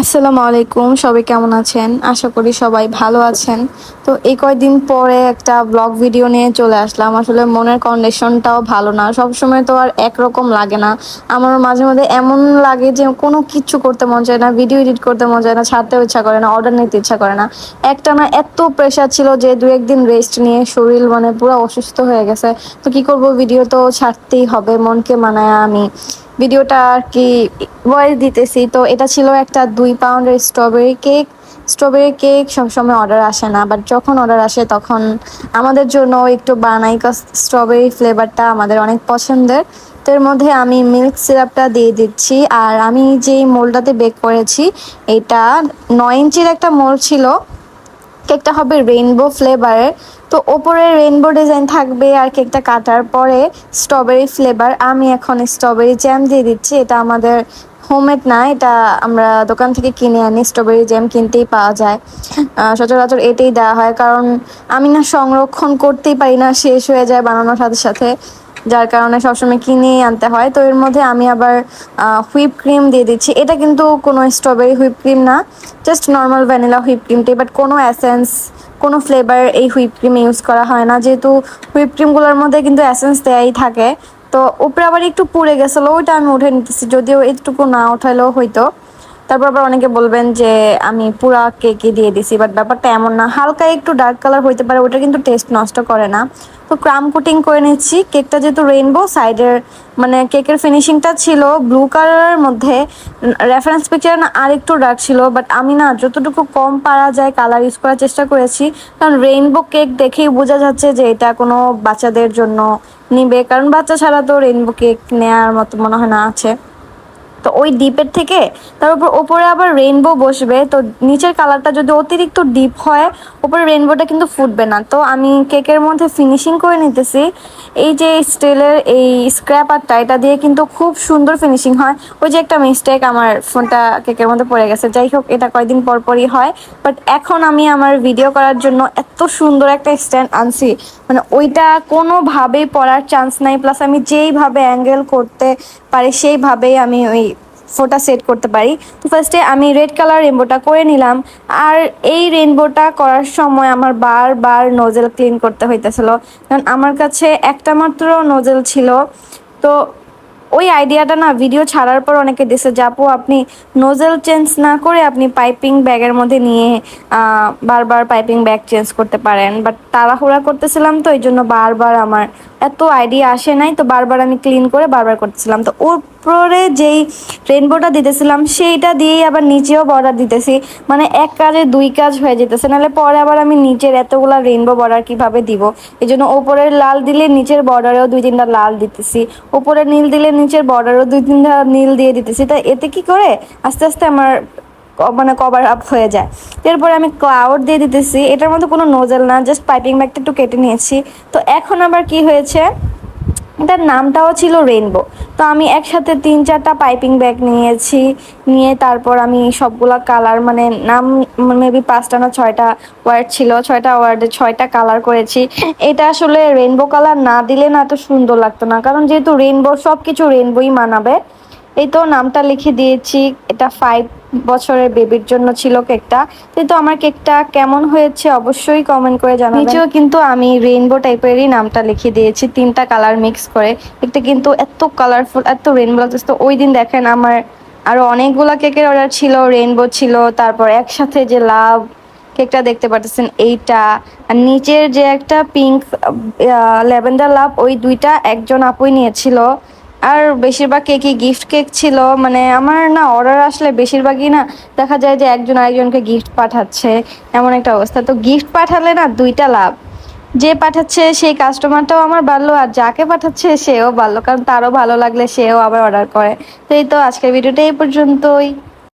আসসালামু আলাইকুম, সবাই কেমন আছেন? আশা করি সবাই ভালো আছেন। তো এই কয়দিন পরে একটা ব্লগ ভিডিও নিয়ে চলে আসলাম। আসলে মনের কন্ডিশনটাও ভালো না। সব সময় তো আর একরকম লাগে না। আমার মাঝে মাঝে এমন লাগে যে কোনো কিচ্ছু করতে মন চায় না ভিডিও এডিট করতে মন চায় না, ছাড়তেও ইচ্ছা করে না অর্ডার নিতে ইচ্ছা করে না। একটা না এত প্রেশার ছিল যে দু একদিন রেস্ট নিয়ে শরীর মানে পুরো অসুস্থ হয়ে গেছে। তো কি করব? ভিডিও তো ছাড়তেই হবে, মনকে মানায় আমি। ভিডিওটা আর কি ভয়েস দিতেছি। তো এটা ছিল একটা দুই পাউন্ডের স্ট্রবেরি কেক স্ট্রবেরি কেক সবসময় অর্ডার আসে না বাট যখন অর্ডার আসে তখন আমাদের জন্য একটু বানাই স্ট্রবেরি ফ্লেভারটা আমাদের অনেক পছন্দের। তো এর মধ্যে আমি মিল্ক সিরাপটা দিয়ে দিচ্ছি, আর আমি যেই মোলটাতে বেক করেছি, এটা নয় ইঞ্চির একটা মোল ছিল। কেকটা হবে রেইনবো ফ্লেভারের তো ওপরে রেইনবো ডিজাইন থাকবে আর কেকটা কাটার পরে স্ট্রবেরি ফ্লেভার আমি এখন স্ট্রবেরি জ্যাম দিয়ে দিচ্ছি। এটা আমাদের হোমমেড না, এটা আমরা দোকান থেকে কিনে আনি। স্ট্রবেরি জ্যাম কিনতেই পাওয়া যায়। সচরাচর এটাই দেওয়া হয়। কারণ আমি না সংরক্ষণ করতেই পারি না, শেষ হয়ে যায় বানানোর সাথে সাথে। যার কারণে সবসময় কিনে আনতে হয়। তো এর মধ্যে আমি আবার হুইপ ক্রিম দিয়ে দিচ্ছি। এটা কিন্তু কোনো স্ট্রবেরি হুইপ ক্রিম না জাস্ট নর্মাল ভ্যানিলা হুইপ ক্রিমটাই বাট কোনো অ্যাসেন্স কোনো ফ্লেভার এই হুইপ ক্রিম ইউজ করা হয় না। যেহেতু হুইপ ক্রিমগুলোর মধ্যে কিন্তু অ্যাসেন্স দেয়াই থাকে। তো উপরে আবার একটু পুড়ে গেছিল ওইটা আমি উঠে নিতেছি। যদিও একটুকু না উঠাইলেও হইতো তারপর আবার অনেকে বলবেন যে, আমি পুরা কেকে দিয়ে দিছি। বাট ব্যাপারটা এমন না। হালকা একটু ডার্ক কালার হইতে পারে, ওটা কিন্তু টেস্ট নষ্ট করে না। তো ক্রাম কুটিং করে নিচ্ছি। কেকটা যেহেতু রেইনবো সাইডের মানে কেকের ফিনিশিংটা ছিল ব্লু কালারের মধ্যে রেফারেন্স পিকচার না আর একটু ডার্ক ছিল। বাট আমি না যতটুকু কম পারা যায় কালার ইউজ করার চেষ্টা করেছি। কারণ রেইনবো কেক দেখেই বোঝা যাচ্ছে যে, এটা কোনো বাচ্চাদের জন্য নিবে। কারণ বাচ্চা ছাড়া তো রেইনবো কেক নেওয়ার মতো মনে হয় না আছে। তো ওই ডিপের থেকে তার উপর ওপরে আবার রেইনবো বসবে। তো নিচের কালারটা যদি অতিরিক্ত ডিপ হয়, ওপরে রেইনবোটা কিন্তু ফুটবে না। তো আমি কেকের মধ্যে ফিনিশিং করে নিতেছি। এই যে স্টিলের এই স্ক্র্যাপ স্ক্র্যাপারটা এটা দিয়ে কিন্তু খুব সুন্দর ফিনিশিং হয়। ওই যে একটা মিস্টেক আমার ফোনটা কেকের মধ্যে পড়ে গেছে। যাই হোক, এটা কয়দিন পর পরই হয়। বাট এখন আমি আমার ভিডিও করার জন্য এত সুন্দর একটা স্ট্যান্ড আনছি। মানে ওইটা কোনোভাবেই পড়ার চান্স নাই। প্লাস আমি যেইভাবে অ্যাঙ্গেল করতে পারি, সেইভাবেই আমি ওই ফোটা সেট করতে পারি। তো ফার্স্টে আমি রেড কালার রেনবোটা করে নিলাম। আর এই রেনবোটা করার সময় আমার বারবার নোজেল ক্লিন করতে হইতেছিল। কারণ আমার কাছে একটা মাত্র নোজেল ছিল। তো ওই আইডিয়াটা না ভিডিও ছাড়ার পর অনেকে দিছে যে, আপু, আপনি নোজেল চেঞ্জ না করে আপনি পাইপিং ব্যাগের মধ্যে নিয়ে বারবার পাইপিং ব্যাগ চেঞ্জ করতে পারেন। বাট তাড়াহুড়া করতেছিলাম তো এই জন্য বারবার আমার এত আইডিয়া আসে নাই, তো বারবার আমি ক্লিন করে বারবার করতেছিলাম। তো উপরে যেই রেনবোটা দিতেছিলাম, সেইটা দিয়েই আবার নিচেও বর্ডার দিতেছি। মানে এক কাজে দুই কাজ হয়ে যেতেছে, নাহলে পরে আবার আমি নিচের এতগুলা রেনবো বর্ডার কীভাবে দিব? এই জন্য ওপরের লাল দিলে নিচের বর্ডারেও দুই তিনটা লাল দিতেছি। উপরে নীল দিলে নিচের বর্ডারও দুই তিনটা নীল দিয়ে দিতেছি। তা এতে কি করে? আস্তে আস্তে আমার মানে কভার আপ হয়ে যায়। এরপরে আমি ক্লাউড দিয়ে দিতেছি। এটার মধ্যে কোনো নোজেল না জাস্ট পাইপিং ব্যাগটা একটু কেটে নিয়েছি। তো এখন আবার কি হয়েছে? এটার নামটাও ছিল রেনবো তো আমি একসাথে তিন চারটা পাইপিং ব্যাগ নিয়েছি। নিয়ে তারপর আমি সবগুলা কালার মানে নাম মেবি পাঁচটা না ছয়টা ওয়ার্ড ছিল, ছয়টা ওয়ার্ডে ছয়টা কালার করেছি। এটা আসলে রেনবো কালার না দিলে না এত সুন্দর লাগতো না। কারণ যেহেতু রেনবো সব কিছু রেনবোই মানাবে। এই তো নামটা লিখে দিয়েছি। এটা ফাইভ বছরের বেবির জন্য ছিল কেকটা কিন্তু আমার কেকটা কেমন হয়েছে অবশ্যই কমেন্ট করে জানাবেন। নিচেও কিন্তু আমি রেইনবো টাইপেরই নামটা লিখে দিয়েছি, তিনটা কালার মিক্স করে। একটা কিন্তু এত কালারফুল এত রেইনবো লাগছে। তো ওই দিন দেখেন আমার আরও অনেকগুলো কেকের অর্ডার ছিল রেইনবো ছিল, তারপর একসাথে যে লাভ কেকটা দেখতে পাচ্ছেন এইটা। আর নিচের যে একটা পিঙ্ক ল্যাভেন্ডার লাভ ওই দুইটা একজন আপুই নিয়েছিল। আর বেশিরভাগ কেকই গিফট কেক ছিল। মানে আমার না অর্ডার আসলে বেশিরভাগই না দেখা যায় যে একজন আরেকজনকে গিফট পাঠাচ্ছে, এমন একটা অবস্থা। তো গিফট পাঠালে না দুইটা লাভ। যে পাঠাচ্ছে সেই কাস্টমারটাও আমার ভালো আর যাকে পাঠাচ্ছে সেও ভালো কারণ তারও ভালো লাগলে সেও আবার অর্ডার করে। তো এই তো আজকের ভিডিওটা এই পর্যন্তই।